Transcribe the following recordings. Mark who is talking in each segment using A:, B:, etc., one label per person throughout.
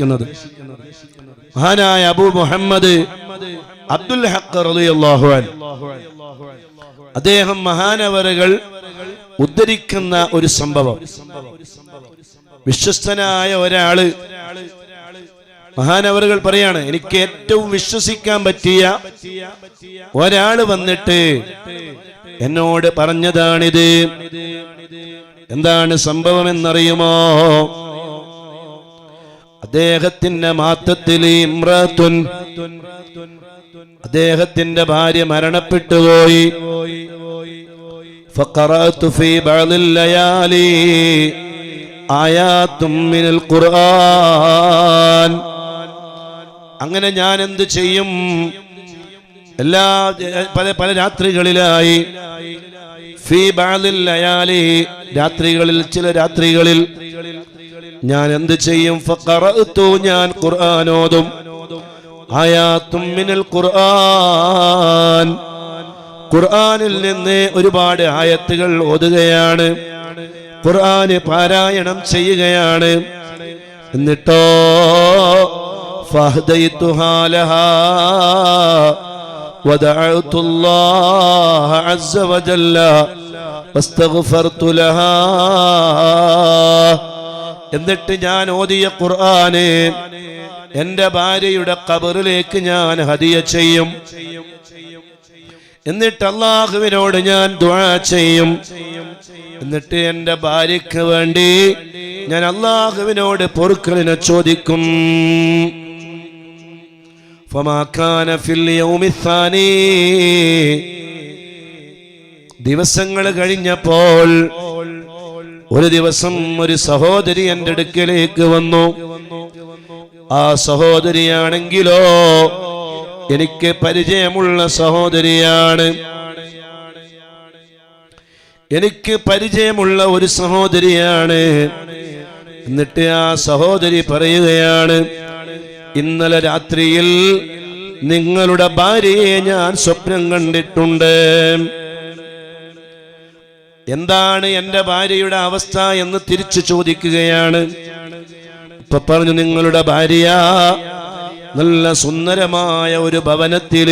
A: ഉപദേശിക്കുന്നത് മഹാനായ അബു മുഹമ്മദ് അബ്ദുൽ ഹക്കർ അദ്ദേഹം മഹാനവരകൾ ഉദ്ധരിക്കുന്ന ഒരു സംഭവം. വിശ്വസ്തനായ ഒരാൾ മഹാനവറുകൾ പറയാണ് എനിക്ക് ഏറ്റവും വിശ്വസിക്കാൻ പറ്റിയ ഒരാൾ വന്നിട്ട് എന്നോട് പറഞ്ഞതാണിത്. എന്താണ് സംഭവം എന്നറിയുമോ അദ്ദേഹത്തിന്റെ മാത്തത്തിൽ ഇമ്രത്തുൻ അദ്ദേഹത്തിന്റെ ഭാര്യ മരണപ്പെട്ടുപോയി فقرأت في بعض الليالي آيات من القرآن അങ്ങനെ ഞാൻ എന്ത് ചെയ്യും എല്ലാ പല പല രാത്രികളിലായി ഫീ ബാദിൽ ലയാലി രാത്രികളിൽ ചില രാത്രികളിൽ ഞാൻ എന്ത് ചെയ്യും ഫഖറഅതു ഞാൻ ഖുർആൻ ഓതും ആയാത്തും മിനൽ ഖുർആൻ ഖുർആനിൽ നിന്ന് ഒരുപാട് ആയത്തുകൾ ഓതുകയാണ് ഖുർആന് പാരായണം ചെയ്യുകയാണ് എന്നിട്ടോ فأهديتها لها ودعوت الله عز وجل واستغفرت لها എന്നിട്ട് ഞാൻ ഓതിയ ഖുർആനെ എന്റെ ഭാര്യയുടെ കബറിലേക്ക് ഞാൻ ഹദിയ ചെയ്യും. എന്നിട്ട് അള്ളാഹുവിനോട് ഞാൻ ദുആ ചെയ്യും. എന്നിട്ട് എന്റെ ഭാര്യക്ക് വേണ്ടി ഞാൻ അള്ളാഹുവിനോട് പൊറുക്കലിനെ ചോദിക്കും. ദിവസങ്ങൾ കഴിഞ്ഞപ്പോൾ ഒരു ദിവസം ഒരു സഹോദരി എന്റെ അടുക്കലേക്ക് വന്നു. ആ സഹോദരിയാണെങ്കിലോ എനിക്ക് പരിചയമുള്ള സഹോദരിയാണ്. എനിക്ക് പരിചയമുള്ള ഒരു സഹോദരിയാണ്. എന്നിട്ട് ആ സഹോദരി പറയുകയാണ് ഇന്നലെ രാത്രിയിൽ നിങ്ങളുടെ ഭാര്യയെ ഞാൻ സ്വപ്നം കണ്ടിട്ടുണ്ട്. എന്താണ് എന്റെ ഭാര്യയുടെ അവസ്ഥ എന്ന് തിരിച്ചു ചോദിക്കുകയാണ്. ഇപ്പൊ പറഞ്ഞു നിങ്ങളുടെ ഭാര്യ നല്ല സുന്ദരമായ ഒരു ഭവനത്തിൽ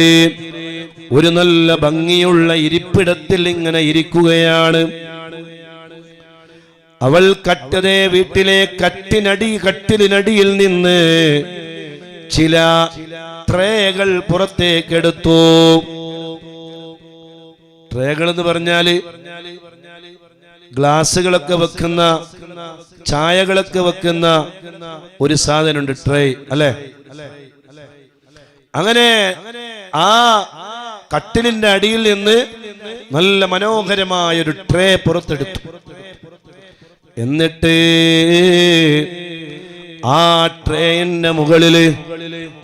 A: ഒരു നല്ല ഭംഗിയുള്ള ഇരിപ്പിടത്തിൽ ഇങ്ങനെ ഇരിക്കുകയാണ്. അവൾ കട്ടതേ വീട്ടിലെ കട്ടിനടി കട്ടിലിനടിയിൽ നിന്ന് ചില ട്രേകൾ പുറത്തേക്കെടുത്തു. ട്രേകൾ എന്ന് പറഞ്ഞാൽ ഗ്ലാസുകളൊക്കെ വെക്കുന്ന ചായകളൊക്കെ വെക്കുന്ന ഒരു സാധനമുണ്ട് ട്രേ അല്ലേ? അങ്ങനെ ആ കട്ടിലിന്റെ അടിയിൽ നിന്ന് നല്ല മനോഹരമായ ഒരു ട്രേ പുറത്തെടുത്തു. എന്നിട്ട് ആ ട്രേന്റെ മുകളിൽ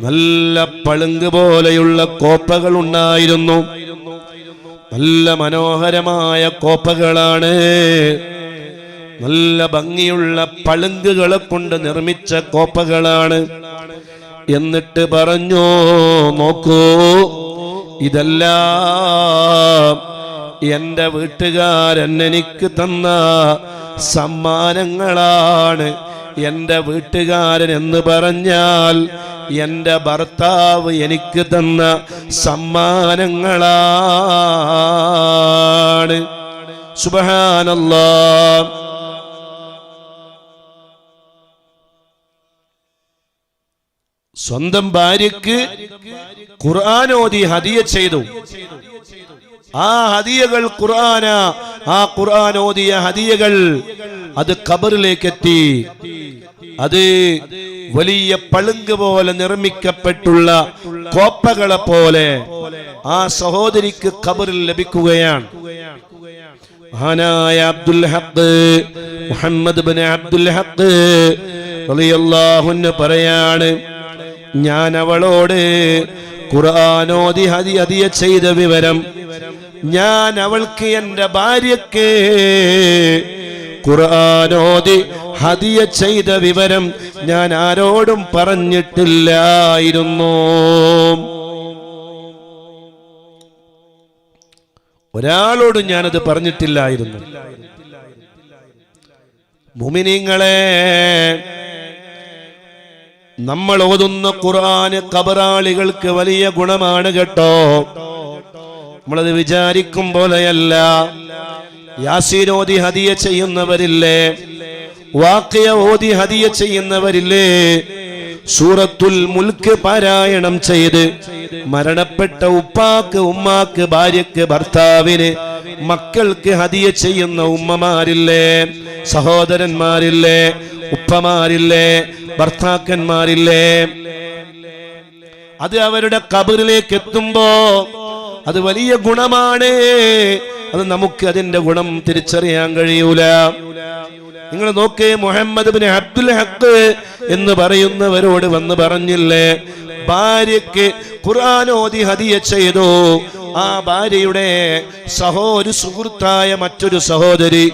A: നല്ല പളുങ്ക് പോലെയുള്ള കോപ്പകൾ ഉണ്ടായിരുന്നു. നല്ല മനോഹരമായ കോപ്പകളാണ്. നല്ല ഭംഗിയുള്ള പളുങ്കുകളെ കൊണ്ട് നിർമ്മിച്ച കോപ്പകളാണ്. എന്നിട്ട് പറഞ്ഞു നോക്കൂ ഇതെല്ലാം എന്റെ വീട്ടുകാരൻ എനിക്ക് തന്ന സമ്മാനങ്ങളാണ്. എന്റെ വീട്ടുകാരൻ എന്ന് പറഞ്ഞാൽ എന്റെ ഭർത്താവ് എനിക്ക് തന്ന സമ്മാനങ്ങളാണ്. സുബഹാനല്ലാ. സ്വന്തം ഭാര്യക്ക് ഖുർആാനോദി ഹദിയ ചെയ്തു. ആ ഹദിയകൾ ഖുർആന. ആ ഖുർആൻ ഓതിയ ഹദിയകൾ അത് ഖബറിലേക്ക് എത്തി അത് വലിയ പളുങ്ക് പോലെ നിർമ്മിക്കപ്പെട്ടുള്ള കോപ്പകളെ പോലെ ആ സഹോദരിക്ക് ഖബറിൽ ലഭിക്കുകയാണ്. മഹാനായ അബ്ദുൽ ഹഖ് മുഹമ്മദ് ബിൻ അബ്ദുൽ ഹഖ് റളിയല്ലാഹു അൻഹു പറയാണ് ഞാൻ അവളോട് ഖുർആാനോദി ഹതി ഹദിയ ചെയ്ത വിവരം ഞാൻ അവൾക്ക് എന്റെ ഭാര്യക്ക് ഖുർആാനോദി ഹദിയ ചെയ്ത വിവരം ഞാൻ ആരോടും പറഞ്ഞിട്ടില്ലായിരുന്നു. ഒരാളോടും ഞാനത് പറഞ്ഞിട്ടില്ലായിരുന്നു. മുമിനിങ്ങളെ നമ്മൾ ഓതുന്ന ഖുർആന് കബറാളികൾക്ക് വലിയ ഗുണമാണ് കേട്ടോ. നമ്മളത് വിചാരിക്കും പോലെയല്ല. യാസീനോദി ഹദിയ ചെയ്യുന്നവരില്ലേ? വാക്കിയ ഓതി ഹദിയ ചെയ്യുന്നവരില്ലേ? സൂറത്തുൽ മുൽക്ക് പാരായണം ചെയ്ത് മരണപ്പെട്ട ഉപ്പാക്ക് ഉമ്മാക്ക് ഭാര്യക്ക് ഭർത്താവിന് മക്കൾക്ക് ഹതിയ ചെയ്യുന്ന ഉമ്മമാരില്ലേ? സഹോദരന്മാരില്ലേ? ഉപ്പമാരില്ലേ? ഭർത്താക്കന്മാരില്ലേ? അത് അവരുടെ കബറിലേക്ക് എത്തുമ്പോ അത് വലിയ ഗുണമാണ്. അത് നമുക്ക് അതിന്റെ ഗുണം തിരിച്ചറിയാൻ കഴിയൂല. നിങ്ങൾ നോക്കേ മുഹമ്മദ് ബിൻ അബ്ദുൽ ഹക്ക് എന്ന് പറയുന്നവരോട് വന്ന് പറഞ്ഞില്ലേ ഭാര്യക്ക് ഖുർആാനോദി ഹതിയ ചെയ്തു. ആ ഭാര്യയുടെ സഹോദരി സുഹൃത്തായ മറ്റൊരു സഹോദരി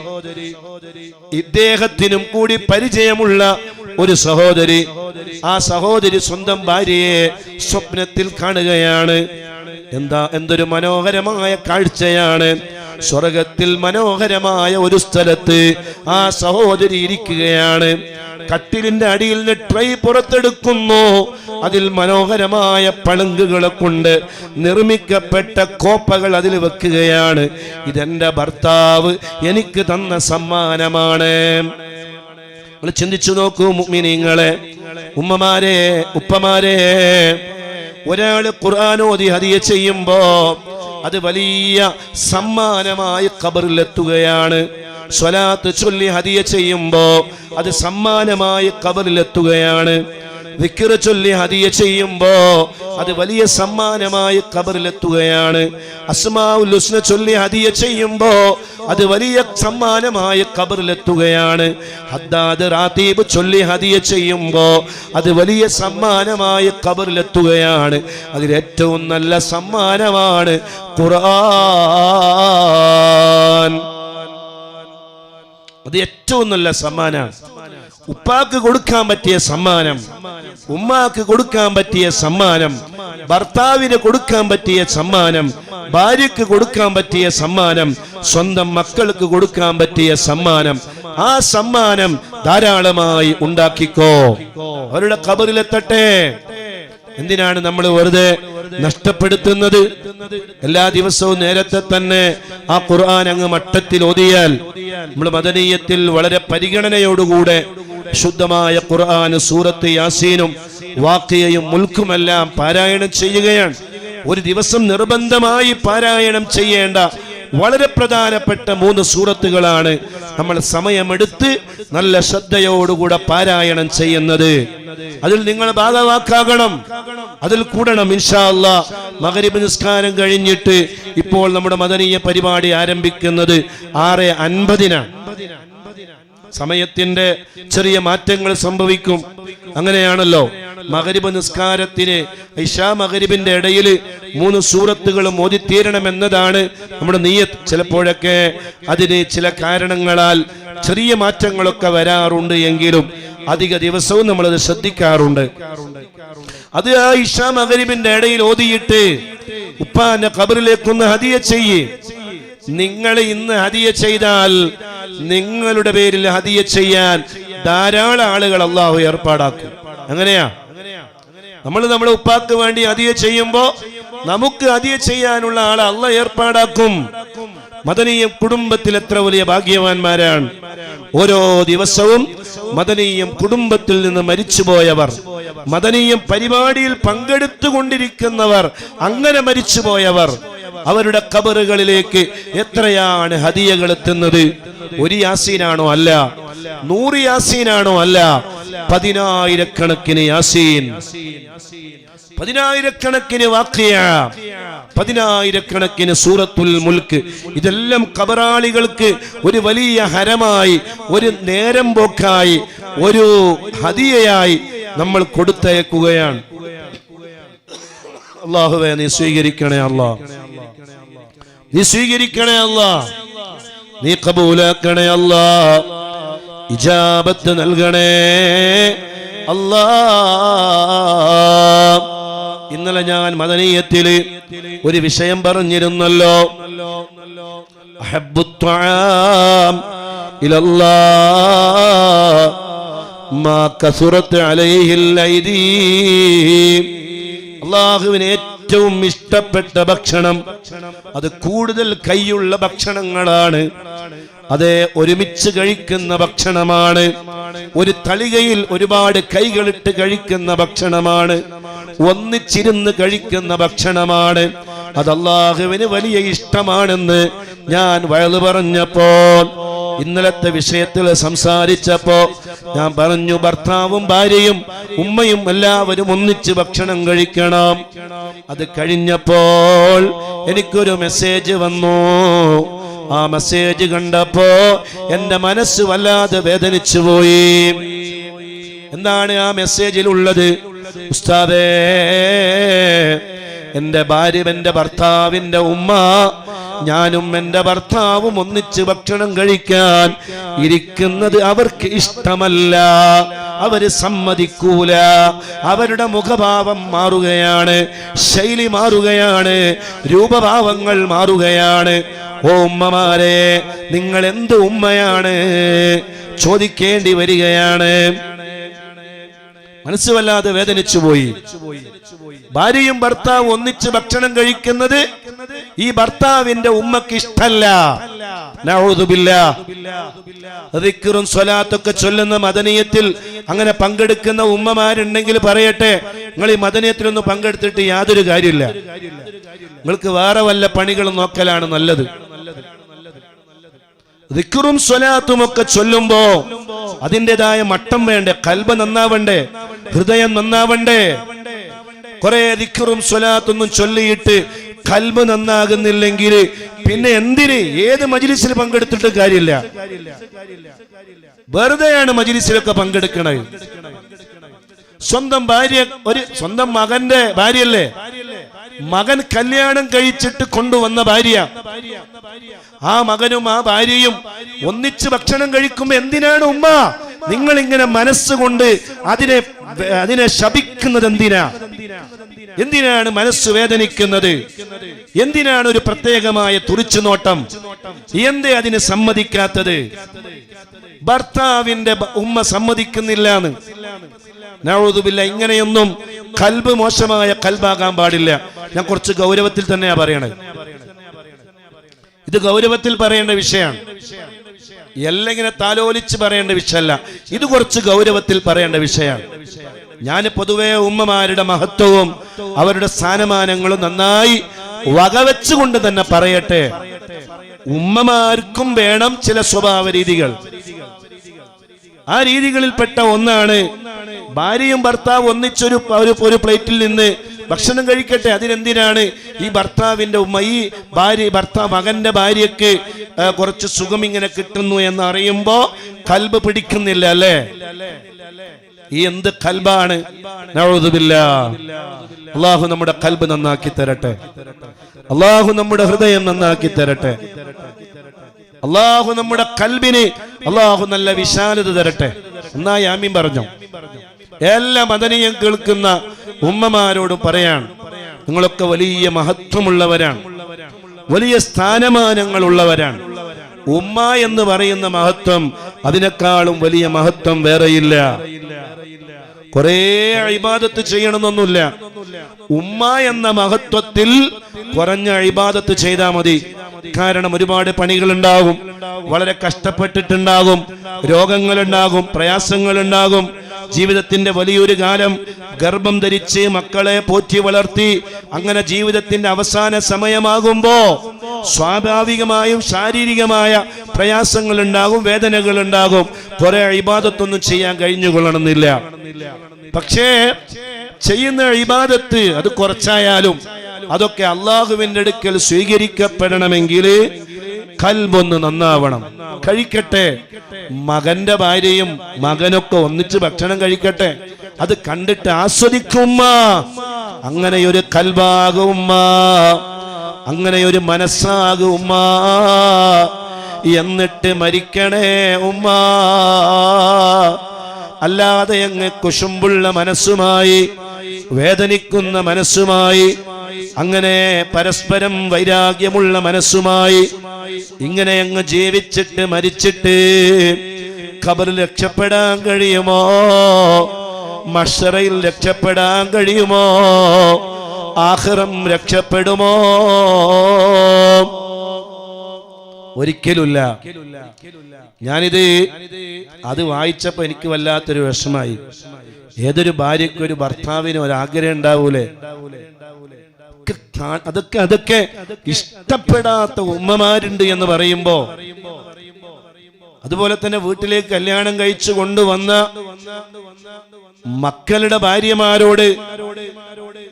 A: ഇദ്ദേഹത്തിനും കൂടി പരിചയമുള്ള ഒരു സഹോദരി. ആ സഹോദരി സ്വന്തം ഭാര്യയെ സ്വപ്നത്തിൽ കാണുകയാണ്. എന്താ എന്തൊരു മനോഹരമായ കാഴ്ചയാണ്. സ്വർഗത്തിൽ മനോഹരമായ ഒരു സ്ഥലത്ത് ആ സഹോദരി ഇരിക്കുകയാണ്. കട്ടിലിന്റെ അടിയിൽ നിന്ന് ട്രൈ പുറത്തെടുക്കുന്നു. അതിൽ മനോഹരമായ പളുങ്കുകളെ കൊണ്ട് നിർമ്മിക്കപ്പെട്ട കോപ്പകൾ അതിൽ വെക്കുകയാണ്. ഇതെന്റെ ഭർത്താവ് എനിക്ക് തന്ന സമ്മാനമാണ്. നിങ്ങൾ ചിന്തിച്ചു നോക്കൂ മുഅ്മിനീങ്ങളെ. ഉമ്മമാരെ ഉപ്പമാരെ. ഒരാൾ ഖുർആാനോദി ഹദിയ ചെയ്യുമ്പോ അത് വലിയ സമ്മാനമായി കബറിലെത്തുകയാണ് സ്വലാത്ത് ചൊല്ലി ഹദിയ ചെയ്യുമ്പോ അത് സമ്മാനമായി ഖബറിലെത്തുകയാണ്. വിക്കിറ ചൊല്ലി ഹദിയ ചെയ്യുമ്പോ അത് വലിയ സമ്മാനമായി കബറിലെത്തുകയാണ് അസ്മാഉൽ ഹുസ്ന ചൊല്ലി ഹദിയ ചെയ്യുമ്പോ അത് വലിയ സമ്മാനമായി കബറിലെത്തുകയാണ് ഹദ്ദാദ് റാത്തീബ് ചൊല്ലി ഹദിയ ചെയ്യുമ്പോ അത് വലിയ സമ്മാനമായി കബറിലെത്തുകയാണ് അതിൽ ഏറ്റവും നല്ല സമ്മാനമാണ് ഖുർആൻ. അത് ഏറ്റവും നല്ല സമ്മാനമാണ്. ഉപ്പാക്ക് കൊടുക്കാൻ പറ്റിയ സമ്മാനം ഉമ്മാക്ക് കൊടുക്കാൻ പറ്റിയ സമ്മാനം ഭർത്താവിന് കൊടുക്കാൻ പറ്റിയ സമ്മാനം ഭാര്യക്ക് കൊടുക്കാൻ പറ്റിയ സമ്മാനം സ്വന്തം മക്കൾക്ക് കൊടുക്കാൻ പറ്റിയ സമ്മാനം ആ സമ്മാനം ധാരാളമായി ഉണ്ടാക്കിക്കോ. അവരുടെ കബറിലെത്തട്ടെ എന്തിനാണ് നമ്മൾ വെറുതെ നഷ്ടപ്പെടുത്തുന്നത്? എല്ലാ ദിവസവും നേരത്തെ തന്നെ ആ ഖുർആൻ അങ്ങ് മട്ടത്തിൽ ഓതിയാൽ നമ്മൾ മദനീയത്തിൽ വളരെ പരിഗണനയോടുകൂടെ ശുദ്ധമായ ഖുർആൻ സൂറത്ത് യാസീനും വാക്കിയയും മുൽക്കുമെല്ലാം പാരായണം ചെയ്യുകയാണ്. ഒരു ദിവസം നിർബന്ധമായി പാരായണം ചെയ്യേണ്ട വളരെ പ്രധാനപ്പെട്ട മൂന്ന് സൂറത്തുകളാണ് നമ്മൾ സമയമെടുത്ത് നല്ല ശ്രദ്ധയോടുകൂടെ പാരായണം ചെയ്യുന്നത്. അതിൽ നിങ്ങൾ ഭാഗവാക്കാകണം. അതിൽ കൂടണം ഇൻഷാല്ല മകരി നിസ്കാരം കഴിഞ്ഞിട്ട് ഇപ്പോൾ നമ്മുടെ മദനീയ പരിപാടി ആരംഭിക്കുന്നത് ആറ് അൻപതിനാണ്. സമയത്തിന്റെ ചെറിയ മാറ്റങ്ങൾ സംഭവിക്കും. അങ്ങനെയാണല്ലോ. മകരിബ് നിസ്കാരത്തിന് ഇഷാ മകരിബിന്റെ ഇടയിൽ മൂന്ന് സൂറത്തുകളും എന്നതാണ് നമ്മുടെ നീയത്ത്. ചിലപ്പോഴൊക്കെ അതിന് ചില കാരണങ്ങളാൽ ചെറിയ മാറ്റങ്ങളൊക്കെ വരാറുണ്ട് എങ്കിലും അധിക ദിവസവും നമ്മളത് ശ്രദ്ധിക്കാറുണ്ട്. അത് ആ ഇഷാ മകരിബിന്റെ ഇടയിൽ ഓതിയിട്ട് ഉപ്പാന്റെ കബറിലേക്കൊന്ന് ഹതിയ ചെയ്യേ. നിങ്ങൾ ഇന്ന് ഹതിയ ചെയ്താൽ നിങ്ങളുടെ പേരിൽ ഹതിയ ചെയ്യാൻ ധാരാളം ആളുകൾ അള്ളാഹു ഏർപ്പാടാക്കും. അങ്ങനെയാ? നമ്മൾ നമ്മുടെ ഉപ്പാക്ക് വേണ്ടി ഹദിയ ചെയ്യുമ്പോ നമുക്ക് ഹദിയ ചെയ്യാനുള്ള ആളെ അല്ല ഏർപ്പാടാക്കും. മദനീയം കുടുംബത്തിൽ എത്ര വലിയ ഭാഗ്യവാന്മാരാണ്. ഓരോ ദിവസവും മദനീയം കുടുംബത്തിൽ നിന്ന് മരിച്ചുപോയവർ മദനീയം പരിപാടിയിൽ പങ്കെടുത്തുകൊണ്ടിരിക്കുന്നവർ അങ്ങനെ മരിച്ചുപോയവർ അവരുടെ കബറുകളിലേക്ക് എത്രയാണ് ഹദിയകൾ എത്തുന്നത്? ഒരു യാസീനാണോ അല്ല? നൂറ് യാസീനാണോ അല്ല? പതിനായിരക്കണക്കിന് യാസീൻ. പതിനായിരക്കണക്കിന് വാക്കിയ പതിനായിരക്കണക്കിന് സൂറത്തുൽ മുൽക്ക്. ഇതെല്ലാം കബറാളികൾക്ക് ഒരു വലിയ ഹരമായി ഒരു നേരം പോക്കായി ഒരു ഹതിയായി നമ്മൾ കൊടുത്തയക്കുകയാണ്. അള്ളാഹുവെ നീ സ്വീകരിക്കണേ അല്ലാ നീ സ്വീകരിക്കണേ അല്ല. നീ കബൂലാക്കണേ അല്ല. ഇജാബത്ത് നൽകണേ അല്ല. ഇന്നലെ ഞാൻ മദനീയത്തിൽ ഒരു വിഷയം പറഞ്ഞിരുന്നല്ലോ. അള്ളാഹുവിന് ഏറ്റവും ഇഷ്ടപ്പെട്ട ഭക്ഷണം അത് കൂടുതൽ കൈയുള്ള ഭക്ഷണങ്ങളാണ്. അതെ ഒരുമിച്ച് കഴിക്കുന്ന ഭക്ഷണമാണ്. ഒരു തളികയിൽ ഒരുപാട് കൈകളിട്ട് കഴിക്കുന്ന ഭക്ഷണമാണ്. ഒന്നിച്ചിരുന്ന് കഴിക്കുന്ന ഭക്ഷണമാണ്. അത് വലിയ ഇഷ്ടമാണെന്ന് ഞാൻ വയലു പറഞ്ഞപ്പോൾ ഇന്നലത്തെ വിഷയത്തിൽ സംസാരിച്ചപ്പോ ഞാൻ പറഞ്ഞു ഭർത്താവും ഭാര്യയും ഉമ്മയും എല്ലാവരും ഒന്നിച്ച് ഭക്ഷണം കഴിക്കണം. അത് കഴിഞ്ഞപ്പോൾ എനിക്കൊരു മെസ്സേജ് വന്നു. ആ മെസ്സേജ് കണ്ടപ്പോ എന്റെ മനസ്സ് വല്ലാതെ വേദനിച്ചു പോയി. എന്താണ് ആ മെസ്സേജിൽ ഉള്ളത്? ഉസ്താദേ എന്റെ ഭാര്യ എന്റെ ഭർത്താവിന്റെ ഉമ്മ ഞാനും എന്റെ ഭർത്താവും ഒന്നിച്ച് ഭക്ഷണം കഴിക്കാൻ ഇരിക്കുന്നത് അവർക്ക് ഇഷ്ടമല്ല. അവർ സമ്മതിക്കൂല. അവരുടെ മുഖഭാവം മാറുകയാണ് ശൈലി മാറുകയാണ് രൂപഭാവങ്ങൾ മാറുകയാണ്. ഓ ഉമ്മമാരെ നിങ്ങൾ എന്ത് ഉമ്മയാണ്? ചോദിക്കേണ്ടി വരികയാണ്. മനസ്സ് വല്ലാതെ വേദനിച്ചു പോയി ഭാര്യയും ഭർത്താവ് ഒന്നിച്ച് ഭക്ഷണം കഴിക്കുന്നത് ഈ ഭർത്താവിന്റെ ഉമ്മക്ക് ഇഷ്ടല്ല. സ്വലാത്തൊക്കെ ചൊല്ലുന്ന മദനീയത്തിൽ അങ്ങനെ പങ്കെടുക്കുന്ന ഉമ്മമാരുണ്ടെങ്കിൽ പറയട്ടെ നിങ്ങൾ ഈ മദനീയത്തിലൊന്നും പങ്കെടുത്തിട്ട് യാതൊരു കാര്യമില്ല. നിങ്ങൾക്ക് വേറെ വല്ല പണികൾ നോക്കലാണ് നല്ലത്. ദിക്റും സ്വലാത്തും ഒക്കെ ചൊല്ലുമ്പോ അതിന്റെതായ മട്ടം വേണ്ടേ കൽബ നന്നാവണ്ടേ ഹൃദയം നന്നാവണ്ടേ. കുറെ അധികറും സ്വലാത്തൊന്നും ചൊല്ലിയിട്ട് കൽബ് നന്നാകുന്നില്ലെങ്കിൽ പിന്നെ എന്തിന്? ഏത് മജിലിസിൽ പങ്കെടുത്തിട്ട് കാര്യമില്ല. വെറുതെയാണ് മജിലിസിലൊക്കെ പങ്കെടുക്കണത്. സ്വന്തം ഭാര്യ ഒരു സ്വന്തം മകന്റെ ഭാര്യയല്ലേ? മകൻ കല്യാണം കഴിച്ചിട്ട് കൊണ്ടുവന്ന ഭാര്യ. ആ മകനും ആ ഭാര്യയും ഒന്നിച്ച് ഭക്ഷണം കഴിക്കുമ്പോ എന്തിനാണ് ഉമ്മ? നിങ്ങൾ ഇങ്ങനെ മനസ്സുകൊണ്ട് അതിനെ അതിനെ ശപിക്കുന്നത് എന്തിനാ? എന്തിനാണ് മനസ്സ് വേദനിക്കുന്നത്? എന്തിനാണ് ഒരു പ്രത്യേകമായ തുറിച്ചു നോട്ടം എന്തേ അതിന് സമ്മതിക്കാത്തത്? ഭർത്താവിന്റെ ഉമ്മ സമ്മതിക്കുന്നില്ല ഇങ്ങനെയൊന്നും കൽബ് മോശമായ കൽബാകാൻ പാടില്ല. ഞാൻ കുറച്ച് ഗൗരവത്തിൽ തന്നെയാ പറയണത്. ഇത് ഗൗരവത്തിൽ പറയേണ്ട വിഷയമാണ്. എല്ലാം ഇങ്ങനെ താലോലിച്ച് പറയേണ്ട വിഷയമല്ല. ഇത് കുറച്ച് ഗൗരവത്തിൽ പറയേണ്ട വിഷയമാണ്. ഞാൻ പൊതുവെ ഉമ്മമാരുടെ മഹത്വവും അവരുടെ സ്ഥാനമാനങ്ങളും നന്നായി വകവെച്ചുകൊണ്ട് തന്നെ പറയട്ടെ. ഉമ്മമാർക്കും വേണം ചില സ്വഭാവ രീതികൾ. ആ രീതികളിൽപ്പെട്ട ഒന്നാണ് ഭാര്യയും ഭർത്താവ് ഒന്നിച്ചൊരു ഒരു പ്ലേറ്റിൽ നിന്ന് ഭക്ഷണം കഴിക്കട്ടെ അതിനെന്തിനാണ്? ഈ ഭർത്താവിന്റെ ഉമ്മ ഈ ഭാര്യ ഭർത്താവ് മകന്റെ ഭാര്യയ്ക്ക് കുറച്ച് സുഖം ഇങ്ങനെ കിട്ടുന്നു എന്ന് അറിയുമ്പോ കൽബ് പിടിക്കുന്നില്ല അല്ലേ? ഈ എന്ത് കൽബാണ്? അള്ളാഹു നമ്മുടെ കൽബ് നന്നാക്കി തരട്ടെ. അള്ളാഹു നമ്മുടെ ഹൃദയം നന്നാക്കി തരട്ടെ. അള്ളാഹു നമ്മുടെ കൽബിന് അള്ളാഹു നല്ല വിശാലത തരട്ടെ. എന്നായി ആമീൻ പറഞ്ഞു? എല്ലാ മദനീയം കേൾക്കുന്ന ഉമ്മമാരോട് പറയാണ്. നിങ്ങളൊക്കെ വലിയ മഹത്വമുള്ളവരാണ്. വലിയ സ്ഥാനമാനങ്ങളുള്ളവരാണ്. ഉമ്മ എന്ന് പറയുന്ന മഹത്വം അതിനേക്കാളും വലിയ മഹത്വം വേറെയില്ല. കുറേ അഴിബാദത്ത് ചെയ്യണമെന്നൊന്നുമില്ല. ഉമ്മ എന്ന മഹത്വത്തിൽ കുറഞ്ഞ അഴിബാദത്ത് ചെയ്താൽ മതി. കാരണം ഒരുപാട് പണികൾ ഉണ്ടാകും വളരെ കഷ്ടപ്പെട്ടിട്ടുണ്ടാകും. രോഗങ്ങളുണ്ടാകും പ്രയാസങ്ങളുണ്ടാകും. ജീവിതത്തിന്റെ വലിയൊരു കാലം ഗർഭം ധരിച്ച് മക്കളെ പോറ്റി വളർത്തി അങ്ങനെ ജീവിതത്തിന്റെ അവസാന സമയമാകുമ്പോ സ്വാഭാവികമായും ശാരീരികമായ പ്രയാസങ്ങൾ ഉണ്ടാകും വേദനകൾ ഉണ്ടാകും കുറെ അഴിബാദത്തൊന്നും ചെയ്യാൻ കഴിഞ്ഞുകൊള്ളണമെന്നില്ല. പക്ഷേ ചെയ്യുന്ന ഇബാദത്ത് അത് കുറച്ചായാലും അതൊക്കെ അള്ളാഹുവിന്റെ അടുക്കൽ സ്വീകരിക്കപ്പെടണമെങ്കിൽ കൽബൊന്ന് നന്നാവണം. കഴിക്കട്ടെ. മകന്റെ ഭാര്യയും മകനൊക്കെ ഒന്നിച്ച് ഭക്ഷണം കഴിക്കട്ടെ. അത് കണ്ടിട്ട് ആസ്വദിക്കുമ്മ അങ്ങനെ ഒരു കൽബാകുമ്മ അങ്ങനെ ഒരു മനസ്സാകും ഉമ്മ. എന്നിട്ട് മരിക്കണേ ഉമ്മ. അല്ലാതെ അങ്ങ് കുശുമ്പുള്ള മനസ്സുമായി വേദനിക്കുന്ന മനസ്സുമായി അങ്ങനെ പരസ്പരം വൈരാഗ്യമുള്ള മനസ്സുമായി ഇങ്ങനെ അങ്ങ് ജീവിച്ചിട്ട് മരിച്ചിട്ട് ഖബറിൽ രക്ഷപ്പെടാൻ കഴിയുമോ? മഷറയിൽ രക്ഷപ്പെടാൻ കഴിയുമോ? ആഹ്റം രക്ഷപ്പെടുമോ? ഒരിക്കലുമില്ല. ഞാനിത് അത് വായിച്ചപ്പോ എനിക്ക് വല്ലാത്തൊരു വിഷമായി. ഏതൊരു ഭാര്യക്കും ഒരു ഭർത്താവിന് ഒരാഗ്രഹം ഉണ്ടാവൂലേ? അതൊക്കെ അതൊക്കെ ഇഷ്ടപ്പെടാത്ത ഉമ്മമാരുണ്ട് എന്ന് പറയുമ്പോ അതുപോലെ തന്നെ വീട്ടിലേക്ക് കല്യാണം കഴിച്ചു കൊണ്ടുവന്ന മക്കളുടെ ഭാര്യമാരോട്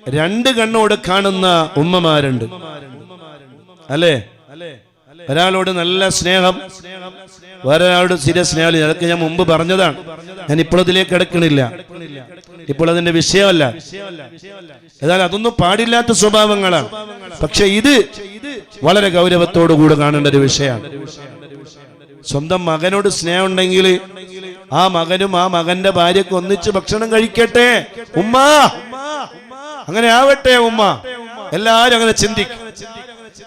A: രണ്ട് കണ്ണോട് കാണുന്ന ഉമ്മമാരുണ്ട്. അല്ലേ? ഒരാളോട് നല്ല സ്നേഹം വേറൊരാളോട് സ്ഥിര സ്നേഹം. അതൊക്കെ ഞാൻ മുമ്പ് പറഞ്ഞതാണ്. ഞാൻ ഇപ്പോൾ അതിലേക്ക് കിടക്കണില്ല. ഇപ്പോൾ അതിന്റെ വിഷയമല്ല. എന്നാൽ അതൊന്നും പാടില്ലാത്ത സ്വഭാവങ്ങളാണ്. പക്ഷെ ഇത് വളരെ ഗൗരവത്തോടു കൂടെ കാണേണ്ട ഒരു വിഷയമാണ്. സ്വന്തം മകനോട് സ്നേഹം ഉണ്ടെങ്കിൽ ആ മകനും ആ മകന്റെ ഭാര്യക്ക് ഒന്നിച്ച് ഭക്ഷണം കഴിക്കട്ടെ. ഉമ്മ! അങ്ങനെ ആവട്ടെ ഉമ്മ. എല്ലാരും അങ്ങനെ ചിന്തിക്കും.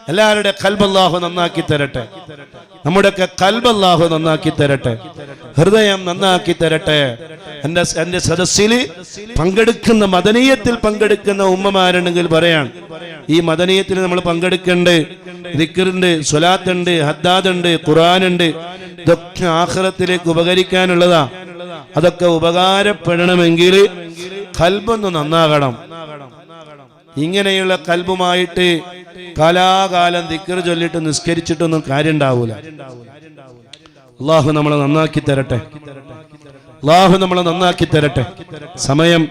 A: എല്ലാവരുടെ കൽബല്ലാഹു നന്നാക്കി തരട്ടെ. നമ്മുടെയൊക്കെ കൽബല്ലാഹു നന്നാക്കി തരട്ടെ. ഹൃദയം നന്നാക്കി തരട്ടെ. എന്റെ എന്റെ സദസ്സിൽ പങ്കെടുക്കുന്ന മദനീയത്തിൽ പങ്കെടുക്കുന്ന ഉമ്മമാരുണ്ടെങ്കിൽ പറയാം ഈ മദനീയത്തിൽ നമ്മൾ പങ്കെടുക്കണ്ട്. ദിക്കറുണ്ട് സ്വലാത്തുണ്ട് ഹദ്ദാദുണ്ട് ഖുറാനുണ്ട് ഇതൊക്കെ ആഖിറത്തിലേക്ക് ഉപകരിക്കാനുള്ളതാ. അതൊക്കെ ഉപകാരപ്പെടണമെങ്കിൽ കൽബൊന്ന് നന്നാകണം. ഇങ്ങനെയുള്ള കൽബുമായിട്ട് കാലാകാലം ദിക്കർ ചൊല്ലിട്ട് നിസ്കരിച്ചിട്ടൊന്നും കാര്യം ഉണ്ടാവൂല അള്ളാഹു നമ്മളെ നന്നാക്കി തരട്ടെ. അള്ളാഹു നമ്മളെ നന്നാക്കി തരട്ടെ. സമയം